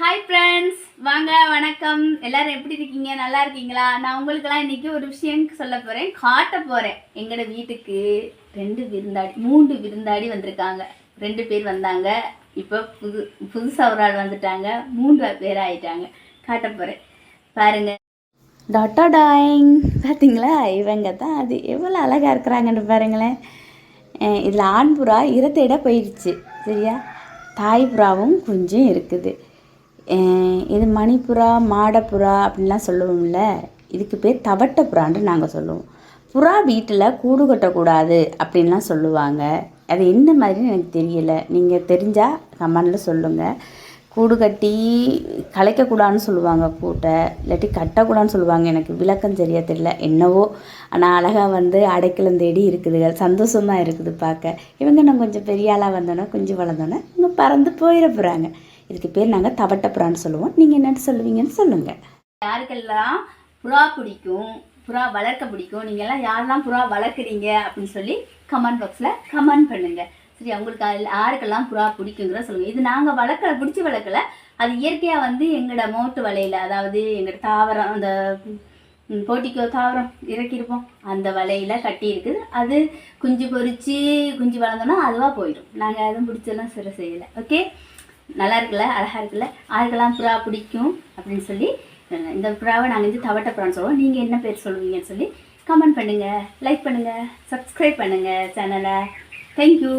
Hi friends வாங்க வணக்கம். எல்லாரும் எப்படி இருக்கீங்க? நல்லா இருக்கீங்களா? நான் உங்களுக்கெல்லாம் இன்றைக்கி ஒரு விஷயம் சொல்ல போகிறேன் காட்ட போகிறேன் எங்களோட வீட்டுக்கு ரெண்டு விருந்தாடி மூன்று விருந்தாடி வந்திருக்காங்க. ரெண்டு பேர் வந்தாங்க. இப்போ புது புதுசாக ஒரு ஆள் வந்துட்டாங்க. மூன்று பேர் ஆயிட்டாங்க. காட்ட போகிறேன் பாருங்க. டாட்டா டாயிங். பார்த்தீங்களா இவங்க தான் அது எவ்வளோ அழகாக இருக்கிறாங்கன்னு பாருங்களேன். இதில் ஆண் புறா இறத்தையிட போயிடுச்சு சரியா? தாய் புறாவும் கொஞ்சம் இருக்குது. இது மணிப்புறா மாடப்புறா அப்படின்லாம் சொல்லுவோம்ல. இதுக்கு பேர் தவட்ட புறான்னு நாங்கள் சொல்லுவோம். புறா வீட்டில் கூடு கட்டக்கூடாது அப்படின்லாம் சொல்லுவாங்க. அது என்ன மாதிரின்னு எனக்கு தெரியலை. நீங்கள் தெரிஞ்சால் கமெண்டில் சொல்லுங்கள் கூடு கட்டி கலைக்கக்கூடாதுன்னு சொல்லுவாங்க கூட்டை. இல்லாட்டி கட்டக்கூடாதுன்னு சொல்லுவாங்க. எனக்கு விளக்கம் சரியாக தெரியல. என்னவோ. ஆனால் அழகாக வந்து அடைக்கலம் தேடி இருக்குதுங்க சந்தோஷமாக இருக்குது பார்க்க. இவங்க நான் கொஞ்சம் பெரிய ஆளாக வந்தோன்னே கொஞ்சம் வளர்ந்தோன்னே இவங்க பறந்து போயிட போகிறாங்க இதுக்கு பேர் நாங்கள் தவட்டப்புறான்னு சொல்லுவோம். நீங்கள் என்னென்னு சொல்லுவீங்கன்னு சொல்லுங்கள் யாருக்கெல்லாம் புறா பிடிக்கும் புறா வளர்க்க பிடிக்கும் நீங்கள்லாம் யாரெல்லாம் புறா வளர்க்குறீங்க அப்படின்னு சொல்லி கமெண்ட் பாக்ஸில் கமெண்ட் பண்ணுங்கள் சரி அவங்களுக்கு அதில் யாருக்கெல்லாம் புறா பிடிக்குங்கிற சொல்லுங்கள் இது நாங்கள் வளர்க்கல பிடிச்சி வளர்க்கல. அது இயற்கையாக வந்து எங்களோட மோட்டு வலையில் அதாவது எங்களோட தாவரம் அந்த போட்டிக்கோ தாவரம் இறக்கியிருப்போம். அந்த வலையில் கட்டி இருக்குது அது குஞ்சு பொறிச்சு குஞ்சு வளர்ந்தோன்னா அதுவாக போயிடும். நாங்கள் எதுவும் பிடிச்செல்லாம் சிற செய்யலை. ஓகே நல்லா இருக்குல்ல அழகாக இருக்குல்ல? ஆளுக்கெல்லாம் புறா பிடிக்கும் அப்படின்னு சொல்லி இந்த புறாவை நாங்கள் வந்து தவட்ட புறான்னு சொல்லுவோம். நீங்கள் என்ன பேர் சொல்லுவீங்கன்னு சொல்லி கமெண்ட் பண்ணுங்கள் லைக் பண்ணுங்கள் சப்ஸ்கிரைப் பண்ணுங்கள் சேனலை தேங்க்யூ